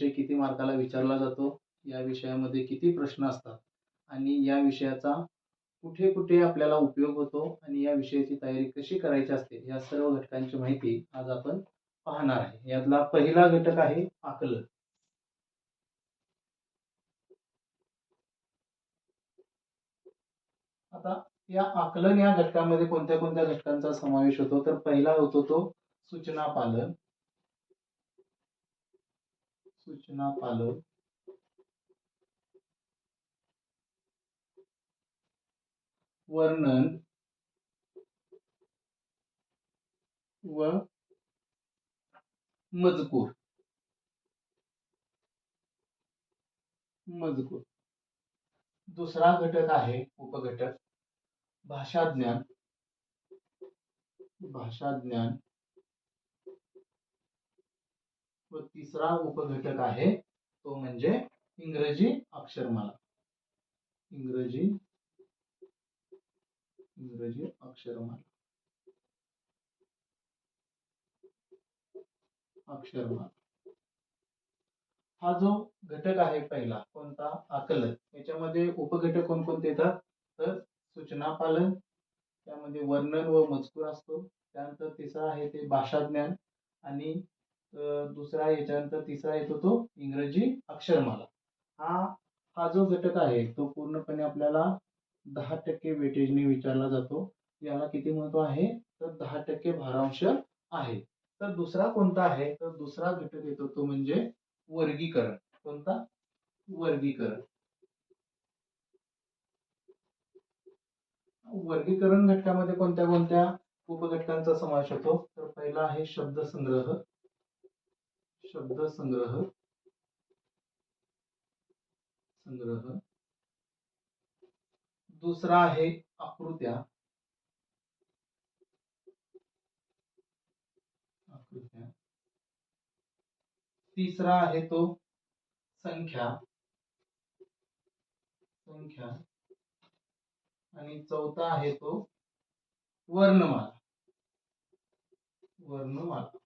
विषय किती मार्काला विचारला जातो या विषयामध्ये किती प्रश्न असतात आणि या विषयाचा कुठे कुठे आपल्याला उपयोग होतो आणि या विषयाची तयारी कशी करायची असते या सर्व घटकांची माहिती आज आपण पाहणार आहे. यातला पहिला घटक आहे आकलन. आता या आकलन या घटकामध्ये कोणत्या कोणत्या घटकांचा समावेश होतो? तर पहिला होतो तो सूचना पालन. सूचना पालन. वर्णन. व मजकूर. मजकूर. दुसरा घटक आहे उपघटक. भाषा ज्ञान भाषा ज्ञान व तिसरा उपघटक आहे तो म्हणजे इंग्रजी अक्षरमाला. इंग्रजी इंग्रजी अक्षरमाला. अक्षरमाला. हा जो घटक आहे पहिला कोणता? आकलन. याच्यामध्ये उपघटक कोणकोणते येतात? तर सूचना पालन त्यामध्ये वर्णन व मजकूर असतो. त्यानंतर तिसरा आहे ते भाषाज्ञान आणि दुसरा याच्यानंतर तिसरा येतो तो इंग्रजी अक्षरमाला. हा हा जो घटक आहे तो पूर्णपणे आपल्याला दहा टक्के वेटेजने विचारला जातो. याला किती महत्त्व आहे? तर दहा टक्के भारांश आहे. तर दुसरा कोणता आहे? तर दुसरा घटक येतो तो म्हणजे वर्गीकरण. कोणता? वर्गीकरण. वर्गीकरण घटकामध्ये कोणत्या कोणत्या उपघटकांचा समावेश होतो? तर पहिला आहे शब्दसंग्रह. शब्दसंग्रह. संग्रह. दुसरा आहे आकृत्या. आकृत्या. तिसरा आहे तो संख्या. संख्या. आणि चौथा आहे तो वर्णमाला. वर्णमाला.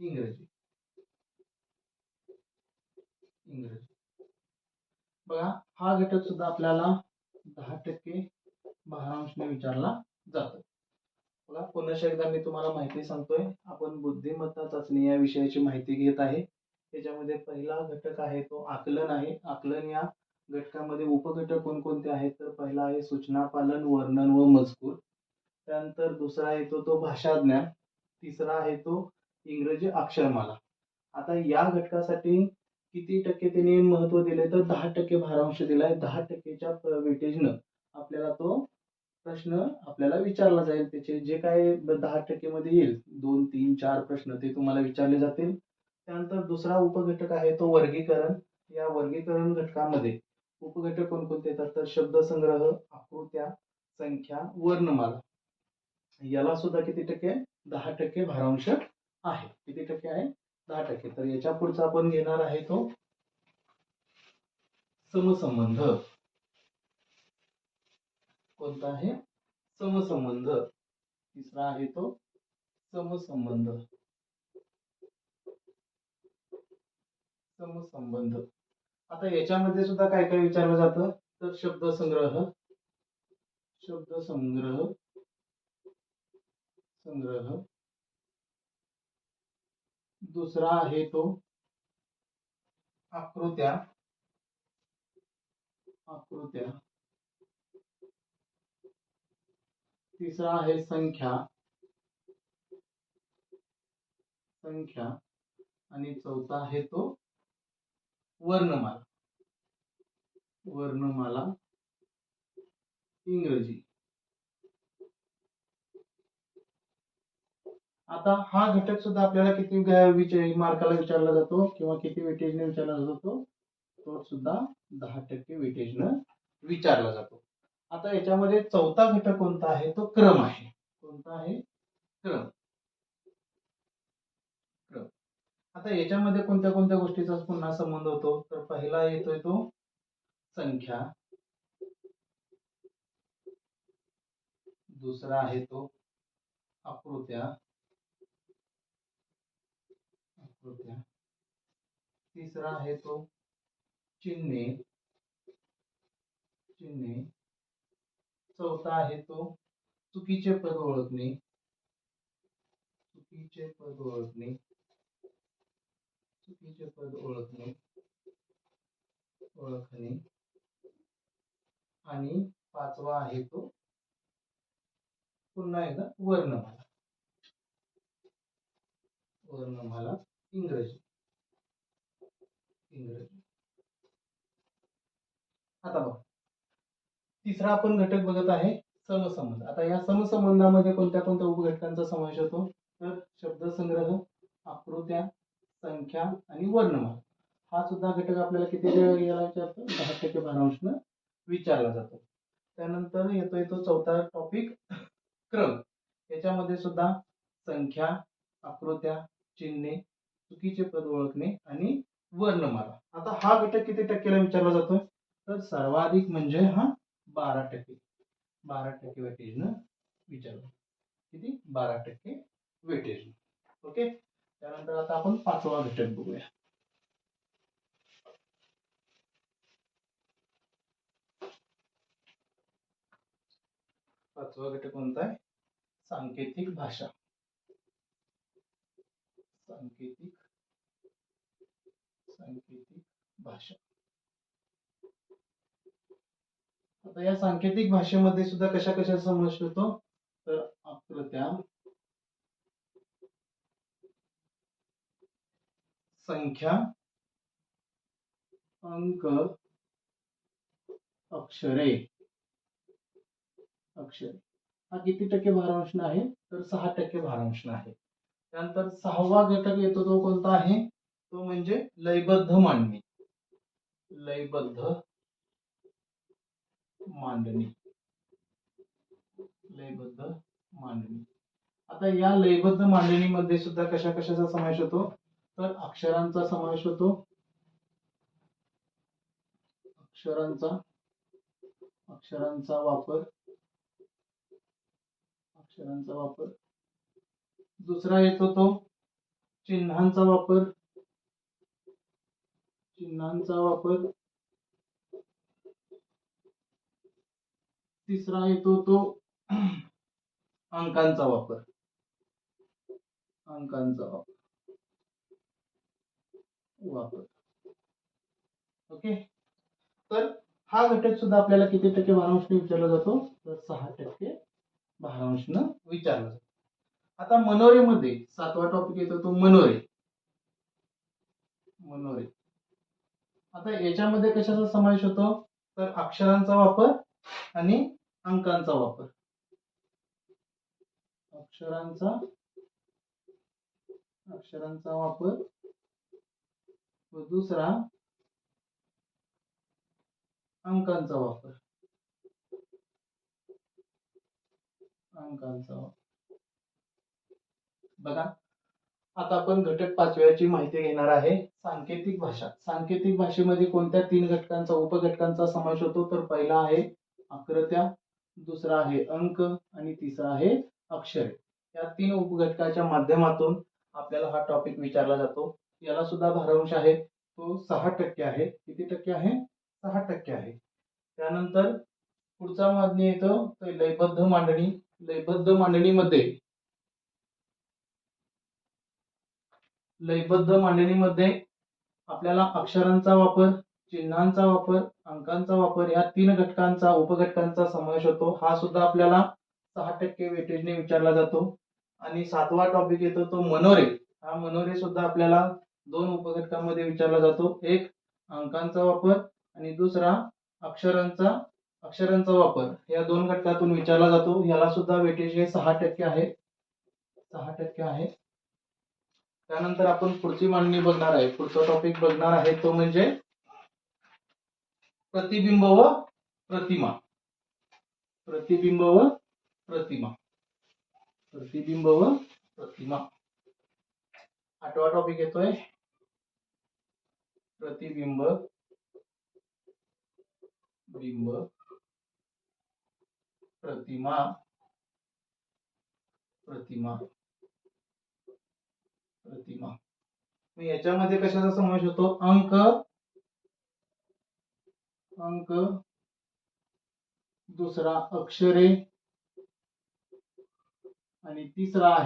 इंग्रजी. इंग्रजी. बघा हा घटक सुद्धा आपल्याला दहा टक्के भारांशने विचारला जातो. बघा पुन्हा एकदा मी तुम्हाला माहिती सांगतोय. आपण बुद्धिमत्ता चाचणी या विषयाची माहिती घेत आहे. त्याच्यामध्ये पहिला घटक आहे तो आकलन आहे. आकलन या घटकामध्ये उपघटक कोणकोणते आहेत? तर पहिला आहे सूचना पालन वर्णन व मजकूर. त्यानंतर दुसरा येतो तो भाषा ज्ञान. तिसरा आहे तो इंग्रजी अक्षरमाला आता या घटकासाठी किती टक्के त्यांनी महत्त्व दिले तर दहा टक्के भारांश दिलाय. दहा टक्केच्या वेटेजनं आपल्याला तो प्रश्न आपल्याला विचारला जाईल. त्याचे जे काय दहा टक्के मध्ये येईल दोन तीन चार प्रश्न ते तुम्हाला विचारले जातील. त्यानंतर दुसरा उपघटक आहे तो वर्गीकरण. या वर्गीकरण घटकामध्ये उपघटक कोणकोणते येतात? तर शब्दसंग्रह आकृत्या संख्या वर्णमाला. याला सुद्धा किती टक्के? दहा टक्के भारांश आहे. किती टक्के आहे? दहा टक्के. तर याच्या पुढचा आपण घेणार आहे तो समसंबंध. कोणता आहे? समसंबंध. तिसरा आहे तो समसंबंध. समसंबंध. आता याच्यामध्ये सुद्धा काय काय विचारलं जातं? तर शब्दसंग्रह. शब्दसंग्रह. संग्रह. दुसरा आहे तो आकृत्या. आकृत्या. तिसरा आहे संख्या. संख्या. आणि चौथा आहे तो वर्णमाला. वर्णमाला इंग्रजी. आता हा घटक सुद्धा आपल्याला किती विचार मार्काला विचारला जातो किंवा किती वेटेजने विचारला जातो तो सुद्धा दहा टक्के वेटेजनं विचारला जातो. आता याच्यामध्ये चौथा घटक कोणता आहे? तो क्रम आहे. कोणता आहे? क्रम. क्रम. आता याच्यामध्ये कोणत्या कोणत्या गोष्टीचा पुन्हा संबंध होतो? तर पहिला येतोय तो संख्या. दुसरा आहे तो आकृत्या. होत्या तिसरा आहे तो चिन्हे. चिन्हे. चौथा आहे तो चुकीचे पद ओळखणे. चुकीचे पद ओळखणे. चुकीचे पद ओळखणे. ओळखणे. आणि पाचवा आहे तो पुन्हा एकदा वर्णमाला. वर्णमाला. इंग्रजी. इंग्रजी. आता बघ. तिसरा आपण घटक बघत आहे समसंबंध. आता या समसंबंधामध्ये कोणत्या कोणत्या उपघटकांचा समावेश होतो? तर शब्दसंग्रह आकृत्या संख्या आणि वर्णमाला. हा सुद्धा घटक आपल्याला किती याला विचारतो? दहा टक्के भारांशनं विचारला जातो. त्यानंतर येतोय तो चौथा टॉपिक क्रम. याच्यामध्ये सुद्धा संख्या आकृत्या चिन्हे चुकीचे पद ओळखणे आणि वर्णमाला आता हा घटक किती टक्केला विचारला जातो तर सर्वाधिक म्हणजे हा बारा टक्के. बारा टक्के वेटेजनं विचारलं. किती? बारा टक्के वेटेज ओके? त्यानंतर आता आपण पाचवा घटक बघूया. पाचवा घटक कोणता आहे? सांकेतिक भाषा. सांकेतिक सांकेतिक भाषा. आता या सांकेतिक भाषेमध्ये सुद्धा कशा कशा समावेश होतो? तर आकृत्या संख्या अंक अक्षरे. अक्षरे. हा किती टक्के भारांश आहे? तर सहा टक्के भारांश आहे. त्यानंतर सहावा घटक येतो तो कोणता आहे? तो म्हणजे लयबद्ध मांडणी. लयबद्ध मांडणी. लयबद्ध मांडणी. आता या लयबद्ध मांडणीमध्ये सुद्धा कशा कशाचा समावेश होतो? तर अक्षरांचा समावेश होतो. अक्षरांचा अक्षरांचा वापर. अक्षरांचा वापर. दुसरा येतो तो चिन्हांचा वापर. चिन्हांचा वापर तिसरा येतो तो अंकांचा वापर. अंकांचा वापर. वापर ओके? तर हा घटक सुद्धा आपल्याला किती टक्के भारांशने विचारला जातो? तर सहा टक्के भारांशनं विचारला जातो. आता मनोरेमध्ये सातवा टॉपिक येतो तो मनोरे. मनोरे. आता याच्यामध्ये कशाचा समावेश होतो? तर अक्षरांचा वापर आणि अंकांचा वापर. अक्षरांचा अक्षरांचा वापर व दुसरा अंकांचा वापर. अंकांचा वापर. बघा. आता आपण घटक पाचव्याची माहिती घेणार आहे. सांकेतिक भाषा. सांकेतिक भाषेमध्ये कोणत्या तीन घटकांचा उपघटकांचा समावेश होतो? तर पहिला आहे आकृत्या दुसरा आहे अंक आणि तिसरा आहे अक्षरे. या तीन उपघटकाच्या माध्यमातून आपल्याला हा टॉपिक विचारला जातो. याला सुद्धा भारांश आहे. तो सहा टक्के आहे. किती टक्के आहे? सहा टक्के आहे. त्यानंतर पुढचा मागणी येतो लयबद्ध मांडणी. लयबद्ध मांडणीमध्ये लयबद्ध मांडणीमध्ये आपल्याला अक्षरांचा वापर चिन्हांचा वापर अंकांचा वापर या तीन घटकांचा उपघटकांचा समावेश होतो. हा सुद्धा आपल्याला सहा टक्के वेटेजने विचारला जातो. आणि सातवा टॉपिक येतो तो मनोरे. हा मनोरे सुद्धा आपल्याला दोन उपघटकांमध्ये विचारला जातो. एक अंकांचा वापर आणि दुसरा अक्षरांचा अक्षरांचा वापर. या दोन घटकातून विचारला जातो. याला सुद्धा वेटेज हे सहा टक्के आहे. सहा टक्के आहे. त्यानंतर आपण पुढची मांडणी बघणार आहे. पुढचा टॉपिक बघणार आहे तो म्हणजे प्रतिबिंब व प्रतिमा. प्रतिबिंब व प्रतिमा. प्रतिबिंब व प्रतिमा. आठवा टॉपिक येतोय. प्रतिबिंब, बिंब, प्रतिमा. प्रतिमा. प्रतिमा. मग याच्यामध्ये कशाचा समावेश होतो? अंक. अंक. दुसरा अक्षरे. आणि तिसरा आहे.